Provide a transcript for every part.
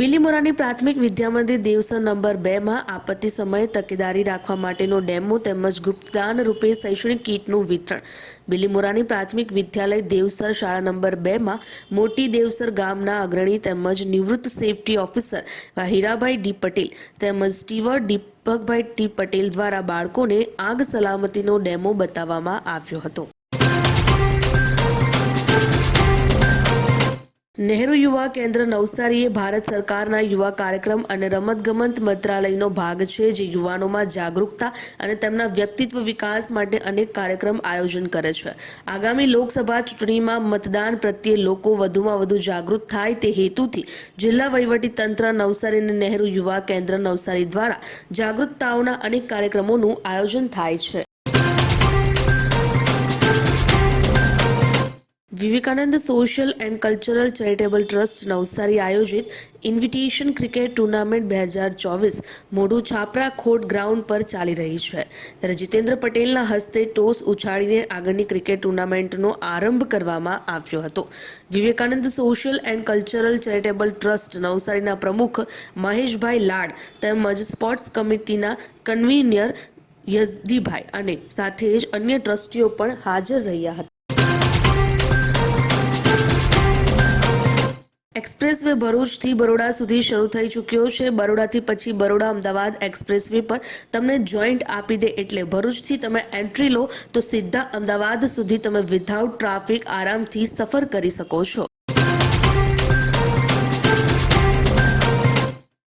બિલીમોરાની પ્રાથમિક વિદ્યામંદિર દેવસર નંબર બેમાં આપત્તિ સમયે તકેદારી રાખવા માટેનો ડેમો તેમજ ગુપ્તદાન રૂપે શૈક્ષણિક કીટનું વિતરણ. બિલીમોરાની પ્રાથમિક વિદ્યાલય દેવસર શાળા નંબર બેમાં મોટી દેવસર ગામના અગ્રણી તેમજ નિવૃત્ત safety officer Hirabhai D Patel તેમજ સ્ટીવર દીપકભાઈ ટી પટેલ દ્વારા બાળકોને આગ સલામતીનો ડેમો બતાવવામાં આવ્યો હતો. યુવા કેન્દ્ર નવસારીએ ભારત સરકારના યુવા કાર્યક્રમ અને રમતગમત મંત્રાલયનો ભાગ છે, જે યુવાનોમાં જાગૃતતા અને તેમના વ્યક્તિત્વ વિકાસ માટે અનેક કાર્યક્રમ આયોજન કરે છે. આગામી લોકસભા ચૂંટણીમાં મતદાન પ્રત્યે લોકો વધુમાં વધુ જાગૃત થાય તે હેતુથી જિલ્લા તંત્ર નવસારી અને નહેરુ યુવા કેન્દ્ર નવસારી દ્વારા જાગૃતતાઓના અનેક કાર્યક્રમોનું આયોજન થાય છે. Vivekananda social and cultural charitable trust Navsari આયોજિત ઇન્વિટેશન ક્રિકેટ ટુર્નામેન્ટ બે હજાર ચોવીસ મોડું છાપરા ખોટ ગ્રાઉન્ડ પર ચાલી રહી છે. ત્યારે જીતેન્દ્ર પટેલના હસ્તે ટોસ ઉછાળીને આગળની ક્રિકેટ ટુર્નામેન્ટનો આરંભ કરવામાં આવ્યો હતો. Vivekananda social and cultural charitable trust નવસારીના પ્રમુખ મહેશભાઈ લાડ તેમજ સ્પોર્ટ્સ કમિટીના કન્વીનર યઝદીભાઈ અને સાથે જ અન્ય ટ્રસ્ટીઓ પણ હાજર રહ્યા હતા. એક્સપ્રેસ વે ભરૂચથી બરોડા સુધી શરૂ થઈ ચૂક્યો છે બરોડાથી પછી બરોડા અમદાવાદ એક્સપ્રેસ વે પર તમને જોઈન્ટ આપી દે એટલે ભરૂચથી તમે એન્ટ્રી લો તો સીધા અમદાવાદ સુધી તમે વિધાઉટ ટ્રાફિક આરામથી સફર કરી શકો છો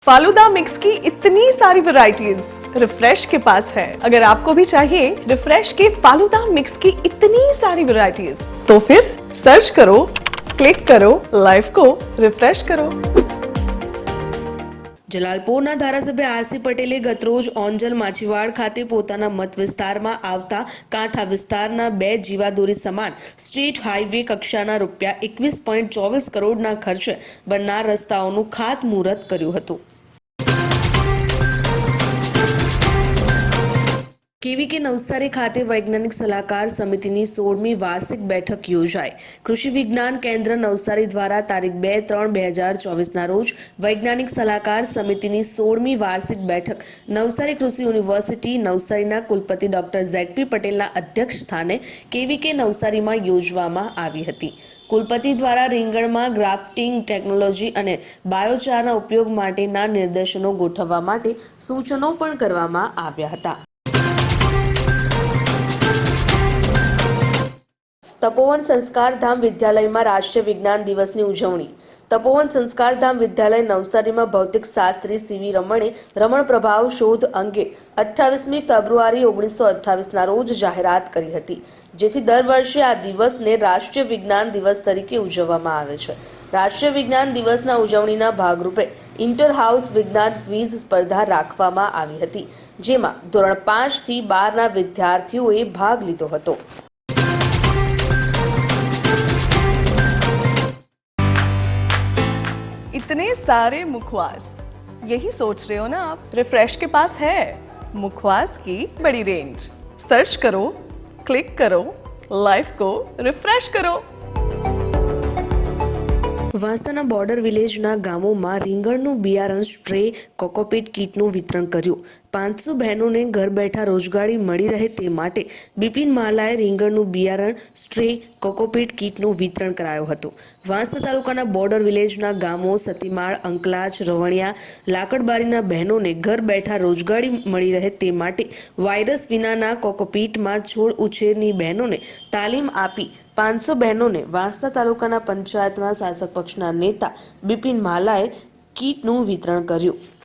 फालूदा मिक्स की इतनी सारी वैरायटीज रिफ्रेश के पास है अगर आपको भी चाहिए रिफ्रेश के फालूदा मिक्स की इतनी सारी वैरायटीज तो फिर सर्च करो ક્લિક કરો લાઈફ કો, રિફ્રેશ કરો. જલાલપુરના ધારાસભ્ય આરસી પટેલે ગતરોજ ઓંજલ માછીવાડ ખાતે પોતાના મત વિસ્તારમાં આવતા કાંઠા વિસ્તારના બે જીવાદોરી સમાન સ્ટ્રીટ હાઈવે કક્ષાના રૂપિયા એકવીસ પોઈન્ટ ચોવીસ કરોડના ખર્ચે બનનાર રસ્તાઓનું ખાતમુહૂર્ત કર્યું હતું. કેવી કે નવસારી ખાતે વૈજ્ઞાનિક સલાહકાર સમિતિની સોળમી વાર્ષિક બેઠક યોજાઈ. કૃષિ વિજ્ઞાન કેન્દ્ર નવસારી દ્વારા તારીખ બે ત્રણ બે હજાર ચોવીસના રોજ વૈજ્ઞાનિક સલાહકાર સમિતિની સોળમી વાર્ષિક બેઠક નવસારી કૃષિ યુનિવર્સિટી નવસારીના કુલપતિ ડોક્ટર ઝેડપી પટેલના અધ્યક્ષ સ્થાને કેવી કે નવસારીમાં યોજવામાં આવી હતી. કુલપતિ દ્વારા રીંગણમાં ગ્રાફ્ટિંગ ટેકનોલોજી અને બાયોચારના ઉપયોગ માટેના નિર્દેશનો ગોઠવવા માટે સૂચનો પણ કરવામાં આવ્યા હતા. તપોવન સંસ્કારધામ વિદ્યાલયમાં રાષ્ટ્રીય વિજ્ઞાન દિવસની ઉજવણી. તપોવન સંસ્કારધામ વિદ્યાલય નવસારીમાં ભૌતિક શાસ્ત્રી સીવી રમણે રમણ પ્રભાવ શોધ અંગે અઠ્ઠાવીસમી ફેબ્રુઆરી ઓગણીસો અઠ્ઠાવીસના રોજ જાહેરાત કરી હતી. જેથી દર વર્ષે આ દિવસને રાષ્ટ્રીય વિજ્ઞાન દિવસ તરીકે ઉજવવામાં આવે છે. રાષ્ટ્રીય વિજ્ઞાન દિવસના ઉજવણીના ભાગરૂપે ઇન્ટર હાઉસ વિજ્ઞાન ક્વિઝ સ્પર્ધા રાખવામાં આવી હતી, જેમાં ધોરણ પાંચથી બારના વિદ્યાર્થીઓએ ભાગ લીધો હતો. इतने सारे मुखवास यही सोच रहे हो ना आप रिफ्रेश के पास है मुखवास की बड़ी रेंज सर्च करो क्लिक करो लाइफ को रिफ्रेश करो વાંસદાના બોર્ડર વિલેજના ગામોમાં રીંગણનું બિયારણ સ્ટ્રે કોકોપીટ કીટનું વિતરણ કર્યું પાંચસો બહેનોને ઘર બેઠા રોજગારી મળી રહે તે માટે બિપિન માલાએ રીંગણનું બિયારણ, સ્ટ્રે, કોકોપીટ કીટનું વિતરણ કરાયું હતું. વાંસદા તાલુકાના બોર્ડર વિલેજના ગામો સતીમાળ અંકલાચ રવણિયા, લાકડબારીના બહેનોને ઘર બેઠા રોજગારી મળી રહે તે માટે વાયરસ વિનાના કોકોપીટમાં છોડ ઉછેરની બહેનોને તાલીમ આપી પાંચસો બહેનોને વાંસદા તાલુકાના પંચાયતના શાસક પક્ષના નેતા બિપિન માલાએ કીટનું વિતરણ કર્યું.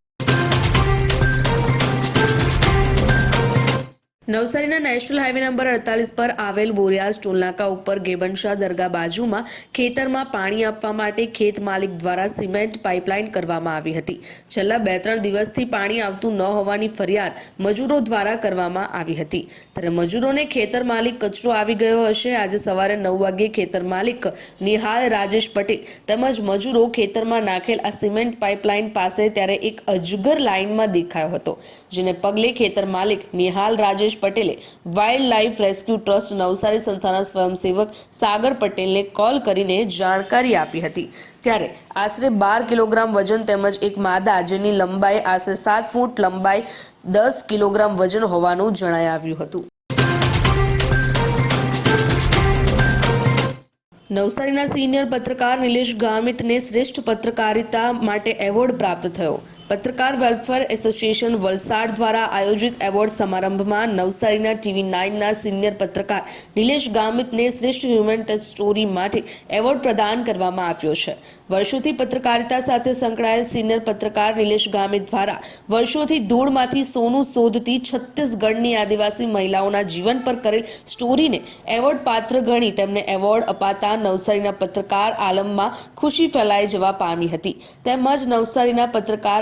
નવસારીના નેશનલ હાઈવે નંબર અડતાલીસ પર આવેલ બોરિયાસ ટોલનાકા ઉપર ગેબનશાહ દરગાહ બાજુમાં ખેતરમાં પાણી આપવા માટે ખેત માલિક દ્વારા સિમેન્ટ પાઇપલાઇન કરવામાં આવી હતી. છેલ્લા બે ત્રણ દિવસથી પાણી આવતું ન હોવાની ફરિયાદ મજૂરો દ્વારા કરવામાં આવી હતી. ત્યારે મજૂરોને ખેતર માલિક કચરો આવી ગયો હશે. આજે સવારે નવ વાગ્યે ખેતર માલિક નિહાલ રાજેશ પટેલ તેમજ મજૂરો ખેતરમાં નાખેલ આ સિમેન્ટ પાઇપલાઇન પાસે ત્યારે એક અજગર લાઇનમાં દેખાયો હતો, જેને પગલે ખેતર માલિક નિહાલ રાજેશ પટેલે wild life rescue trust Navsari સંસ્થાના સ્વયંસેવક સાગર પટેલને કોલ કરીને જાણકારી આપી હતી. ત્યારે આશરે બાર કિલોગ્રામ વજન તેમજ એક માદા જેની લંબાઈ આશરે સાત ફૂટ લંબાઈ દસ કિલોગ્રામ વજન હોવાનું જણાઈ આવ્યું હતું. નવસારીના સિનિયર પત્રકાર નિલેશ ગામિતને શ્રેષ્ઠ પત્રકારિતા માટે એવોર્ડ પ્રાપ્ત થયો. પત્રકાર વેલફેર એસોસિએશન વલસાડ દ્વારા આયોજિત એવોર્ડ સમારંભમાં નવસારીના ટીવી નાઇનના સિનિયર પત્રકાર નિલેશ ગામિતને શ્રેષ્ઠ હ્યુમન ટચ સ્ટોરી માટે એવોર્ડ પ્રદાન કરવામાં આવ્યો છે. વર્ષોથી પત્રકારિતા સાથે સંકળાયેલ સિનિયર પત્રકાર નિલેશ ગામિત દ્વારા વર્ષોથી ધૂળમાંથી સોનું શોધતી છત્તીસગઢની આદિવાસી મહિલાઓના જીવન પર કરેલ સ્ટોરીને એવોર્ડ પાત્ર ગણી તેમને એવોર્ડ અપાતા નવસારીના પત્રકાર આલમમાં ખુશી ફેલાઈ જવા પામી હતી. તેમજ નવસારીના પત્રકાર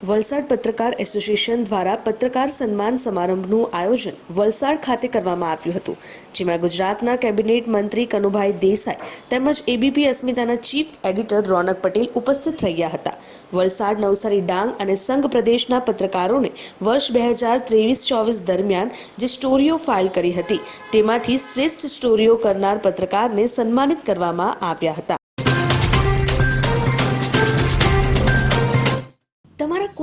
વલસાડ પત્રકાર એસોસિએશન દ્વારા પત્રકાર સન્માન સમારંભનું આયોજન વલસાડ ખાતે કરવામાં આવ્યું હતું, જેમાં ગુજરાતના કેબિનેટ મંત્રી કનુભાઈ દેસાઈ તેમજ એબીપી અસ્મિતાના ચીફ એડિટર રોનક પટેલ ઉપસ્થિત રહ્યા હતા. વલસાડ નવસારી ડાંગ અને સંઘ પ્રદેશના પત્રકારોને વર્ષ બે હજાર ત્રેવીસ ચોવીસ દરમિયાન જે સ્ટોરીઓ ફાઇલ કરી હતી, તેમાંથી શ્રેષ્ઠ સ્ટોરીઓ કરનાર પત્રકારને સન્માનિત કરવામાં આવ્યા હતા.